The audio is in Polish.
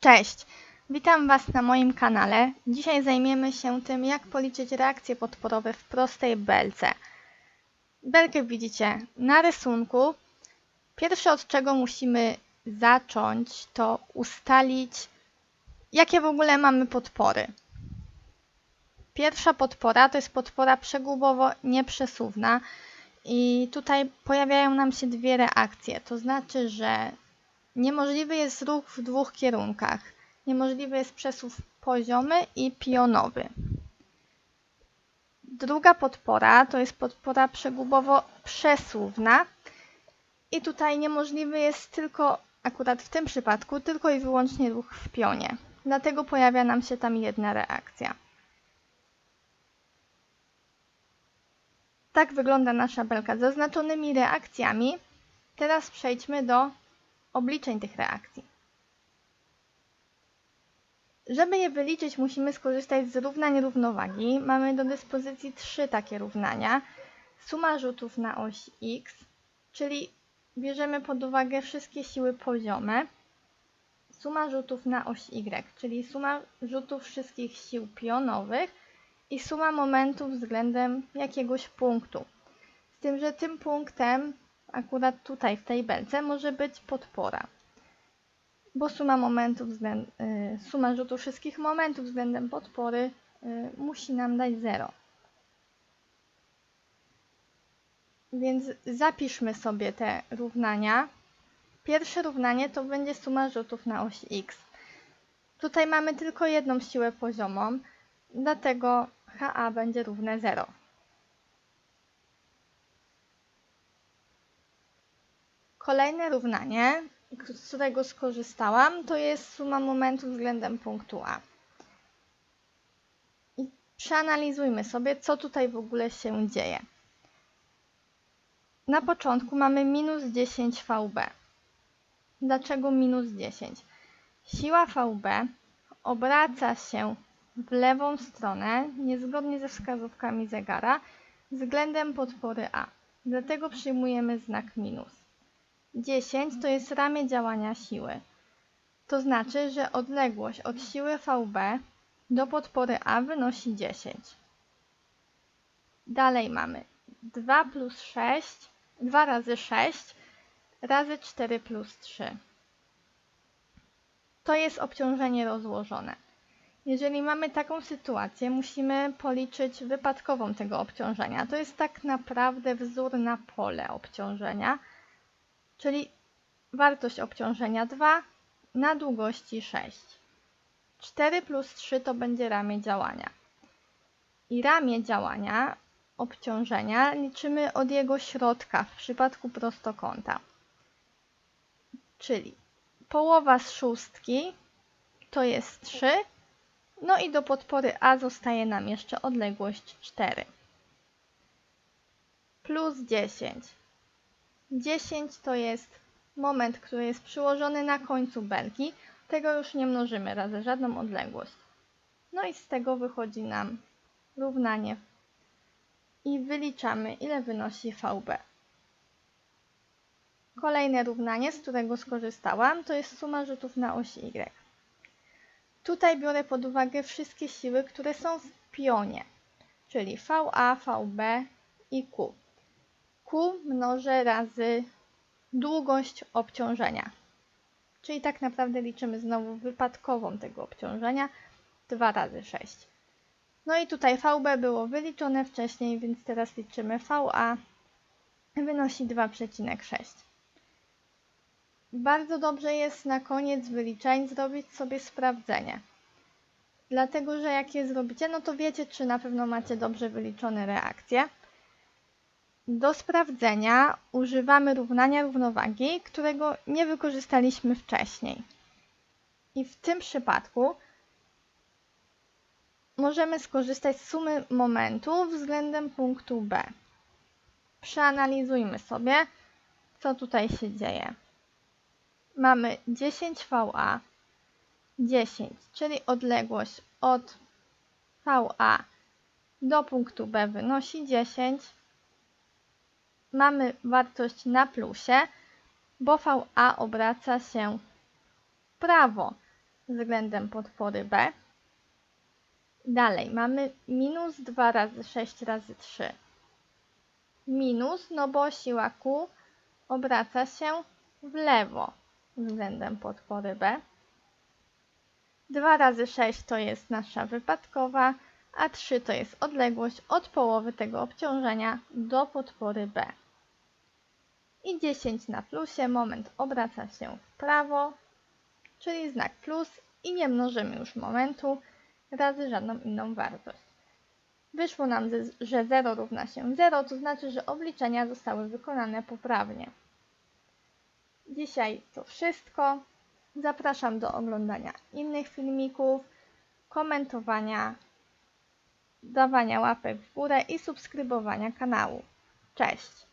Cześć! Witam Was na moim kanale. Dzisiaj zajmiemy się tym, jak policzyć reakcje podporowe w prostej belce. Belkę widzicie na rysunku. Pierwsze od czego musimy zacząć to ustalić, jakie w ogóle mamy podpory. Pierwsza podpora to jest podpora przegubowo-nieprzesuwna i tutaj pojawiają nam się dwie reakcje. To znaczy, że Niemożliwy jest ruch w dwóch kierunkach. Niemożliwy jest przesuw poziomy i pionowy. Druga podpora to jest podpora przegubowo-przesuwna i tutaj niemożliwy jest tylko, akurat w tym przypadku, tylko i wyłącznie ruch w pionie. Dlatego pojawia nam się tam jedna reakcja. Tak wygląda nasza belka z zaznaczonymi reakcjami. Teraz przejdźmy do obliczeń tych reakcji. Żeby je wyliczyć, musimy skorzystać z równań równowagi. Mamy do dyspozycji trzy takie równania. Suma rzutów na oś x, czyli bierzemy pod uwagę wszystkie siły poziome. Suma rzutów na oś y, czyli suma rzutów wszystkich sił pionowych i suma momentów względem jakiegoś punktu. Z tym, że tym punktem akurat tutaj w tej belce może być podpora. Bo suma momentów względ, y, suma rzutu wszystkich momentów względem podpory y, musi nam dać 0. Więc zapiszmy sobie te równania. Pierwsze równanie to będzie suma rzutów na oś x. Tutaj mamy tylko jedną siłę poziomą, dlatego HA będzie równe 0. Kolejne równanie, z którego skorzystałam, to jest suma momentów względem punktu A. I przeanalizujmy sobie, co tutaj w ogóle się dzieje. Na początku mamy minus 10 VB. Dlaczego minus 10? Siła VB obraca się w lewą stronę, niezgodnie ze wskazówkami zegara, względem podpory A. Dlatego przyjmujemy znak minus. 10 to jest ramię działania siły. To znaczy, że odległość od siły VB do podpory A wynosi 10. Dalej mamy 2 plus 6, 2 razy 6 razy 4 plus 3. To jest obciążenie rozłożone. Jeżeli mamy taką sytuację, musimy policzyć wypadkową tego obciążenia. To jest tak naprawdę wzór na pole obciążenia czyli wartość obciążenia 2 na długości 6. 4 plus 3 to będzie ramię działania. I ramię działania obciążenia liczymy od jego środka w przypadku prostokąta. Czyli połowa z szóstki to jest 3, no i do podpory A zostaje nam jeszcze odległość 4. Plus 10 10 to jest moment, który jest przyłożony na końcu belki. Tego już nie mnożymy razy żadną odległość. No i z tego wychodzi nam równanie i wyliczamy ile wynosi VB. Kolejne równanie, z którego skorzystałam, to jest suma rzutów na osi Y. Tutaj biorę pod uwagę wszystkie siły, które są w pionie, czyli VA, VB i Q. Q mnożę razy długość obciążenia. Czyli tak naprawdę liczymy znowu wypadkową tego obciążenia 2 razy 6. No i tutaj VB było wyliczone wcześniej, więc teraz liczymy VA wynosi 2,6. Bardzo dobrze jest na koniec wyliczeń zrobić sobie sprawdzenie. Dlatego, że jak je zrobicie, no to wiecie, czy na pewno macie dobrze wyliczone reakcje. Do sprawdzenia używamy równania równowagi, którego nie wykorzystaliśmy wcześniej. I w tym przypadku możemy skorzystać z sumy momentu względem punktu B. Przeanalizujmy sobie, co tutaj się dzieje. Mamy 10 VA, 10, czyli odległość od VA do punktu B wynosi 10, mamy wartość na plusie, bo VA obraca się w prawo. względem podpory B. Dalej mamy minus 2 razy 6 razy 3. Minus, no bo siła Q obraca się w lewo względem podpory B. 2 razy 6 to jest nasza wypadkowa, a 3 to jest odległość od połowy tego obciążenia do podpory B. I 10 na plusie, moment obraca się w prawo, czyli znak plus i nie mnożymy już momentu razy żadną inną wartość. Wyszło nam, że 0 równa się 0, to znaczy, że obliczenia zostały wykonane poprawnie. Dzisiaj to wszystko. Zapraszam do oglądania innych filmików, komentowania, dawania łapek w górę i subskrybowania kanału. Cześć!